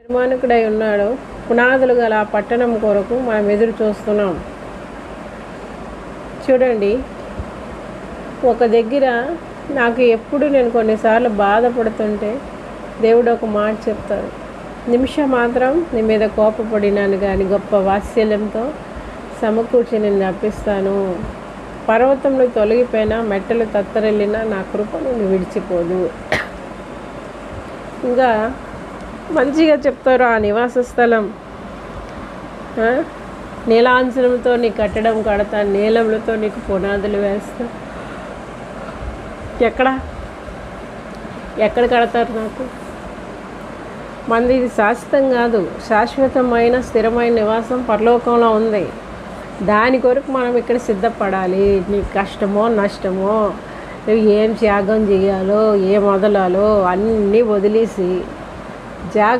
నిర్మాణకుడై ఉన్నాడు. పునాదులు గల ఆ పట్టణం కొరకు మనం ఎదురు చూస్తున్నాం. చూడండి. ఒక దగ్గర నాకు ఎప్పుడు నేను కొన్నిసార్లు బాధపడుతుంటే దేవుడు ఒక మాట చెప్తాడు. నిమిషం మాత్రం నీ మీద కోపపడినాను కానీ గొప్ప వాత్సల్యంతో సమకూర్చి నేను నప్పిస్తాను పర్వతంలో తొలగిపోయినా మెట్టలు తత్తరెళ్ళినా నా కృప నేను విడిచిపోదు. ఇంకా మంచిగా చెప్తారు ఆ నివాస స్థలం. ఆ? నీలాంచనంతో నీ కట్టడం కడతా నీలములతో నీకు పునాదులు వేస్తా. ఎక్కడ? ఎక్కడ కడతారు నాకు? మంది ఇది శాశ్వతం కాదు. శాశ్వతమైన స్థిరమైన నివాసం పరలోకంలో ఉంది. దాని కొరకు మనం ఇక్కడ సిద్ధపడాలి. నీకు కష్టమో నష్టమో నువ్వు ఏం త్యాగం చేయాలో ఏం మొదలాలో అన్నీ వదిలేసి de.